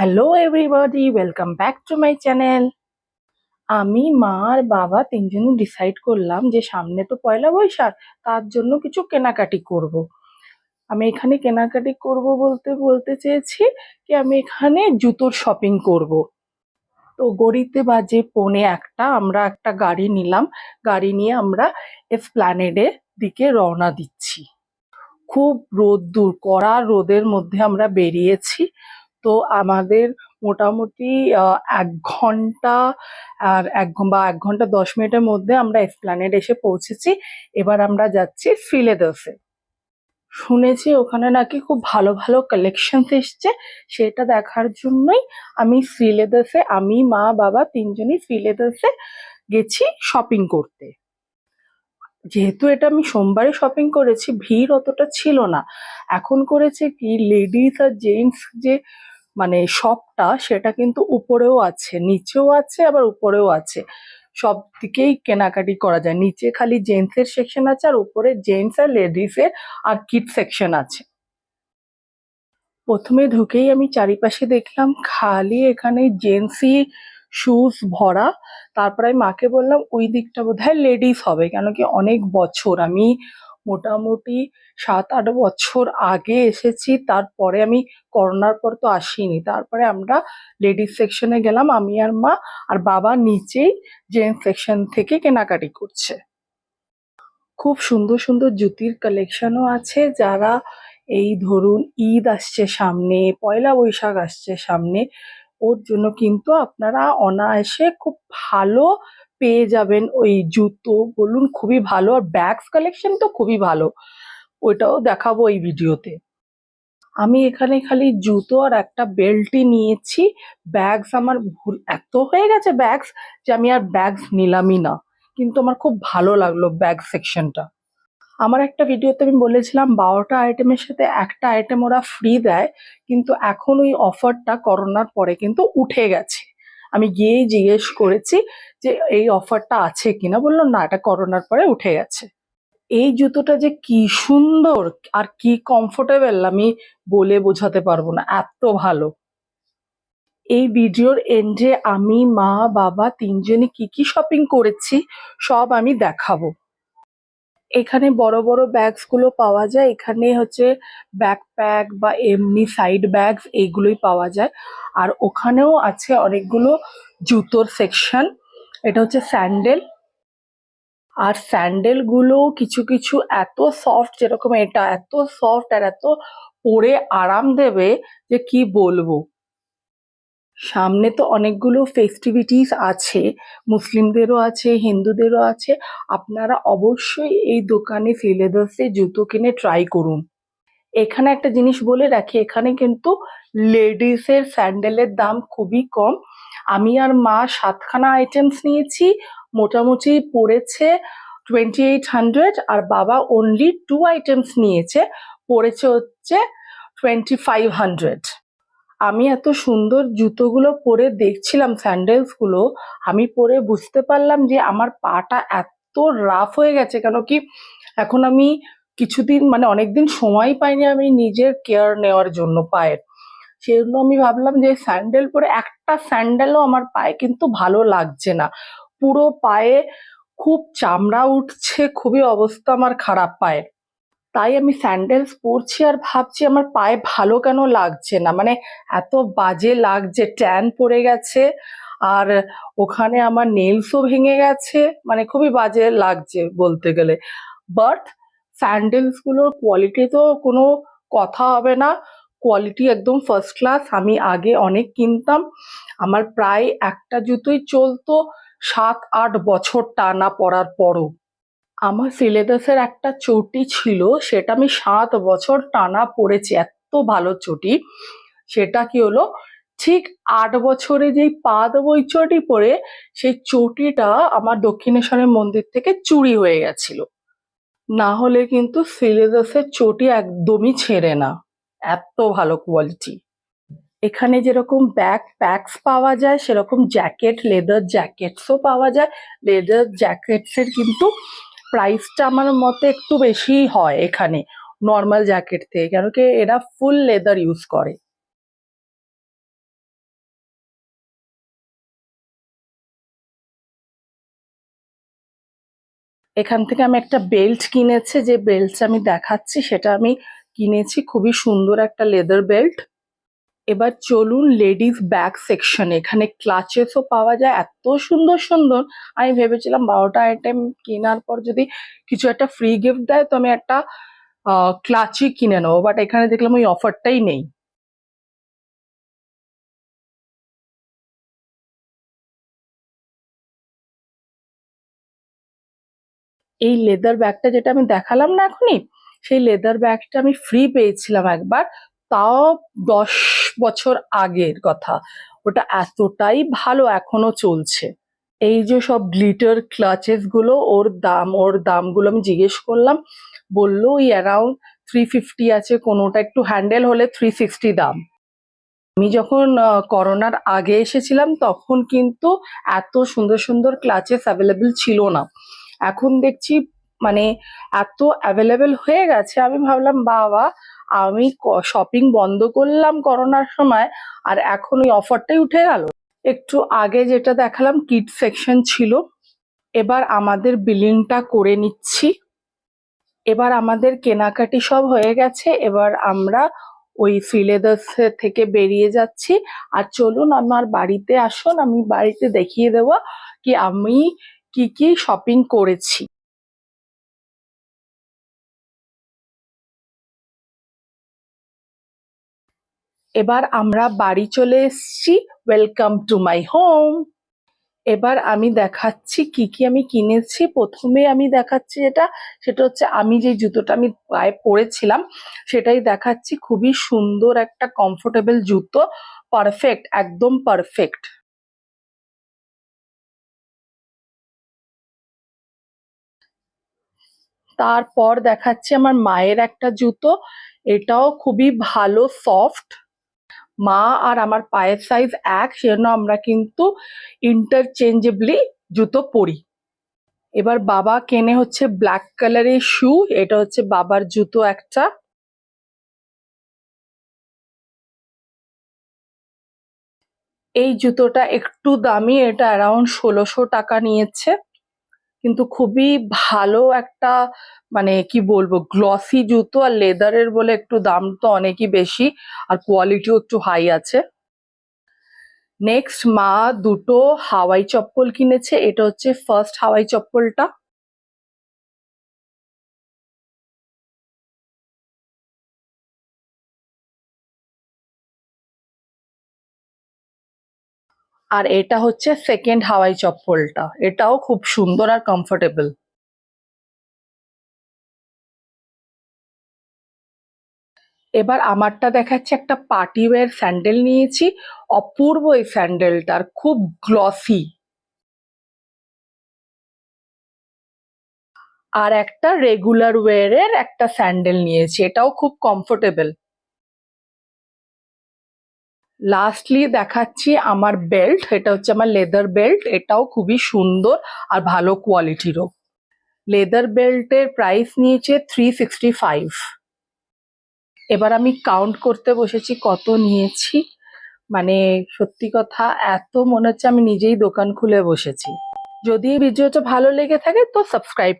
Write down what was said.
Hello everybody welcome back to my channel আমি মা আর বাবা তিনজনই ডিসাইড করলাম যে সামনে তো পয়লা বৈশাখ, তার জন্য কিছু কেনাকাটি করব। আমি এখানে কেনাকাটি করব বলতে বলতে চেয়েছি কি আমি এখানে জুতোর শপিং করব। তো গড়িতে বাজে পৌনে একটা, আমরা একটা গাড়ি নিলাম। গাড়ি নিয়ে আমরা এসপ্ল্যানেডের দিকে রওনা দিচ্ছি। খুব রোদ্দুর কড়া রোদের মধ্যে আমরা বেরিয়েছি। তো আমাদের মোটামুটি এক ঘণ্টা আর এক বা এক ঘণ্টা দশ মিনিটের মধ্যে আমরা এসপ্ল্যানেড এসে পৌঁছেছি। এবার আমরা যাচ্ছি ফিলেদাসে শুনেছি ওখানে নাকি খুব ভালো ভালো কালেকশন এসছে। সেটা দেখার জন্যই আমি ফিলেদাসে আমি, মা, বাবা তিনজনই ফিলেদাসে গেছি শপিং করতে। যেহেতু এটা আমি সোমবারে শপিং করেছি, ভিড় অতটা ছিল না। এখন করেছে কি লেডিস আর জেন্টস যে মানে শপটা সেটা কিন্তু উপরেও আছে, নিচেও আছে, আবার উপরেও আছে। সব দিকেই কেনাকাটি করা যায়। নিচে খালি জেন্টসের সেকশন আছে আর উপরে জেন্টস আর লেডিসের আর কিড সেকশন আছে। প্রথমে ঢুকেই আমি চারিপাশে দেখলাম খালি এখানে জেন্টসই শুজ ভরা। তারপরে আমি মাকে বললাম, ওই দিকটা বোধহয় লেডিস হবে। কেন কি অনেক বছর আমি মোটামুটি সাত আট বছর আগে এসেছি, তারপরে আমি করোনার পর তো আসিনি। তারপরে আমরা লেডিস সেকশনে গেলাম, আমি আর মা, আর বাবা নিচেই জেন্টস সেকশন থেকে কেনাকাটি করছে। খুব সুন্দর সুন্দর জুতির কালেকশনও আছে, যারা এই ধরুন ঈদ আসছে সামনে, পয়লা বৈশাখ আসছে সামনে, ওর জন্য কিন্তু আপনারা অনায়াসে খুব ভালো পেয়ে যাবেন ওই জুতো। বলুন, খুবই ভালো। আর ব্যাগস কালেকশন তো খুবই ভালো। ওইটাও দেখাবো এই ভিডিওতে। আমি এখানে খালি জুতো আর একটা বেল্টই নিয়েছি। ব্যাগস আমার ভুল, এত হয়ে গেছে ব্যাগস যে আমি আর ব্যাগস নিলামই না। কিন্তু আমার খুব ভালো লাগল ব্যাগ সেকশনটা আমার একটা ভিডিওতে আমি বলেছিলাম, বারোটা আইটেমের সাথে একটা আইটেম ওরা ফ্রি দেয়, কিন্তু এখন ওই অফারটা করোনার পরে কিন্তু উঠে গেছে। আমি গিয়েই জিজ্ঞেস করেছি যে এই অফারটা আছে কিনা। বলল, না, এটা করোনার পরে উঠে গেছে। এই জুতোটা যে কি সুন্দর আর কি কমফোর্টেবল আমি বলে বোঝাতে পারব না, এত ভালো। এই ভিডিওর এন্ডে আমি, মা, বাবা, তিনজনে কি কি শপিং করেছি, সব আমি দেখাবো। এখানে বড় বড় ব্যাগসগুলো পাওয়া যায়। এখানে হচ্ছে ব্যাকপ্যাক বা এমনি সাইড ব্যাগস এইগুলোই পাওয়া যায়। আর ওখানেও আছে অনেকগুলো জুতোর সেকশন এটা হচ্ছে স্যান্ডেল আর স্যান্ডেলগুলো কিছু কিছু এত সফট যেরকম এটা, এত সফট আর এত পরে আরাম দেবে যে কি বলব। সামনে তো অনেকগুলো ফেস্টিভিটিস আছে, মুসলিমদেরও আছে, হিন্দুদেরও আছে। আপনারা অবশ্যই এই দোকানে ফিলেদার্সে জুতো কিনে ট্রাই করুন। এখানে একটা জিনিস বলে রাখি, এখানে কিন্তু লেডিসের স্যান্ডেলের দাম খুবই কম। আমি আর মা সাতখানা আইটেমস নিয়েছি, মোটামুটি পড়েছে টোয়েন্টি এইট হান্ড্রেড আর বাবা অনলি টু আইটেমস নিয়েছে, পড়েছে হচ্ছে টোয়েন্টি ফাইভ হান্ড্রেড আমি এত সুন্দর জুতোগুলো পরে দেখছিলাম, স্যান্ডেলসগুলো, আমি পরে বুঝতে পারলাম যে আমার পাটা এত রাফ হয়ে গেছে, কেন কি এখন আমি কিছুদিন মানে অনেকদিন সময় পাইনি আমি নিজের কেয়ার নেওয়ার জন্য পায়ের। সেই জন্য আমি ভাবলাম যে স্যান্ডেল পরে একটা স্যান্ডেলও আমার পায়ে কিন্তু ভালো লাগছে না। পুরো পায়ে খুব চামড়া উঠছে, খুবই অবস্থা আমার খারাপ পায়ে। তাই আমি স্যান্ডেলস পরছি আর ভাবছি আমার পায়ে ভালো কেন লাগছে না? মানে এত বাজে লাগছে ট্যান পড়ে গেছে আর ওখানে আমার নেলসও ভেঙে গেছে মানে খুবই বাজে লাগছে বলতে গেলে। বাট স্যান্ডেলসগুলোর কোয়ালিটি তো কোনো কথা হবে না। কোয়ালিটি একদম ফার্স্ট ক্লাস আমি আগে অনেক কিনতাম। আমার প্রায় একটা জুতোই চলতো সাত, আট বছর টানা পরার পরও। আমার সিলেবাসের একটা চটি ছিল, সেটা আমি সাত বছর টানা পড়েছি এত ভালো চটি। সেটা কি হলো? ঠিক আট বছরে যেই পা ওই চটি পরে সেই চটিটা আমার দক্ষিণেশ্বরের মন্দির থেকে চুরি হয়ে গেছিল। না হলে কিন্তু সিলেবাসের চটি একদমই ছেড়ে না। এত ভালো কোয়ালিটি এখানে যেরকম ব্যাক প্যাকস পাওয়া যায়, সেরকম জ্যাকেট লেদার জ্যাকেটসও পাওয়া যায়। লেদার জ্যাকেটসের কিন্তু প্রাইসটা আমার মতে একটু বেশি হয় এখানে নর্মাল জ্যাকেট থেকে কেন কি এরা ফুল লেদার ইউজ করে। এখান থেকে আমি একটা বেল্ট কিনেছে, যে বেল্টটা আমি দেখাচ্ছি, সেটা আমি কিনেছি, খুবই সুন্দর একটা লেদার বেল্ট এবার চলুন লেডিস ব্যাগ সেকশন এখানে ক্লাচেসও পাওয়া যায়, এত সুন্দর সুন্দর। আমি ভেবেছিলাম বারোটা আইটেম কেনার পর যদি কিছু একটা ফ্রি গিফট দেয়, তো আমি একটা ক্লাচই কিনে নেব। বাট এখানে দেখলাম ওই অফারটাই নেই। এই লেদার ব্যাগটা যেটা আমি দেখালাম না এখনই সেই লেদার ব্যাগটা আমি ফ্রি পেয়েছিলাম একবার, তাও দশ বছর আগের কথা। ওটা এতটাই ভালো এখনও চলছে। এই যে সব গ্লিটার ক্লাচেসগুলো, ওর দাম, ওর দামগুলো আমি জিজ্ঞেস করলাম, বলল ওই অ্যারাউন্ড থ্রি ফিফটি আছে, কোনোটা একটু হ্যান্ডেল হলে থ্রি সিক্সটি দাম। আমি যখন করোনার আগে এসেছিলাম, তখন কিন্তু এত সুন্দর সুন্দর ক্লাচেস অ্যাভেলেবেল ছিল না। এখন দেখছি মানে এত অ্যাভেলেবেল হয়ে গেছে, আমি ভাবলাম, বাবা, আমি শপিং বন্ধ করলাম করোনার সময়, আর এখন ওই অফারটাই উঠে গেল। একটু আগে যেটা দেখালাম কিড সেকশন ছিল। এবার আমাদের বিলিংটা করে নিচ্ছি। এবার আমাদের কেনাকাটি সব হয়ে গেছে, এবার আমরা ওই ফিলেদার্স থেকে বেরিয়ে যাচ্ছি। আর চলুন, আমার বাড়িতে আসুন, আমি বাড়িতে দেখিয়ে দেবো কি আমি কি কি শপিং করেছি। এবার আমরা বাড়ি চলে এসেছি। ওয়েলকাম টু মাই হোম এবার আমি দেখাচ্ছি কি কি আমি কিনেছি। প্রথমে আমি দেখাচ্ছি যেটা, সেটা হচ্ছে আমি যে জুতোটা আমি পায়ে পরেছিলাম, সেটাই দেখাচ্ছি। খুবই সুন্দর একটা কমফোর্টেবল জুতো। পারফেক্ট একদম পারফেক্ট তারপর দেখাচ্ছি আমার মায়ের একটা জুতো। এটাও খুবই ভালো সফট মা আর আমার পায়ের সাইজ এক, সেজন্য আমরা কিন্তু ইন্টারচেঞ্জেবলি জুতো পরি। এবার বাবা কেনে হচ্ছে ব্ল্যাক কালারের শু এটা হচ্ছে বাবার জুতো একটা। এই জুতোটা একটু দামি, এটা অ্যারাউন্ড ষোলোশো টাকা নিয়েছে। কিন্তু খুবই ভালো একটা মানে কি বলব গ্লসি জুতো আর লেদারের বলে একটু দাম তো অনেকই বেশি আর কোয়ালিটিও একটু হাই আছে। নেক্সট মা দুটো হাওয়াই চপ্পল কিনেছে, এটা হচ্ছে ফার্স্ট হাওয়াই চপ্পলটা। আর এটা হচ্ছে সেকেন্ড হাওয়াই চপ্পলটা। এটাও খুব সুন্দর আর কমফোর্টেবল এবার আমারটা দেখাচ্ছে, একটা পার্টি ওয়্যার স্যান্ডেল নিয়েছি। অপূর্ব এই স্যান্ডেলটার খুব গ্লসি আর একটা রেগুলার ওয়্যারের একটা স্যান্ডেল নিয়েছি, এটাও খুব কমফোর্টেবল লাস্টলি দেখাচ্ছি আমার বেল্ট এটা হচ্ছে আমার লেদার বেল্ট এটাও খুবই সুন্দর আর ভালো কোয়ালিটিরও লেদার বেল্টের প্রাইস নিয়েছে থ্রি সিক্সটি ফাইভ এবার আমি কাউন্ট করতে বসেছি কত নিয়েছি। মানে সত্যি কথা, এত মনে হচ্ছে আমি নিজেই দোকান খুলে বসেছি। যদি ভিডিওটা ভালো লেগে থাকে তো সাবস্ক্রাইব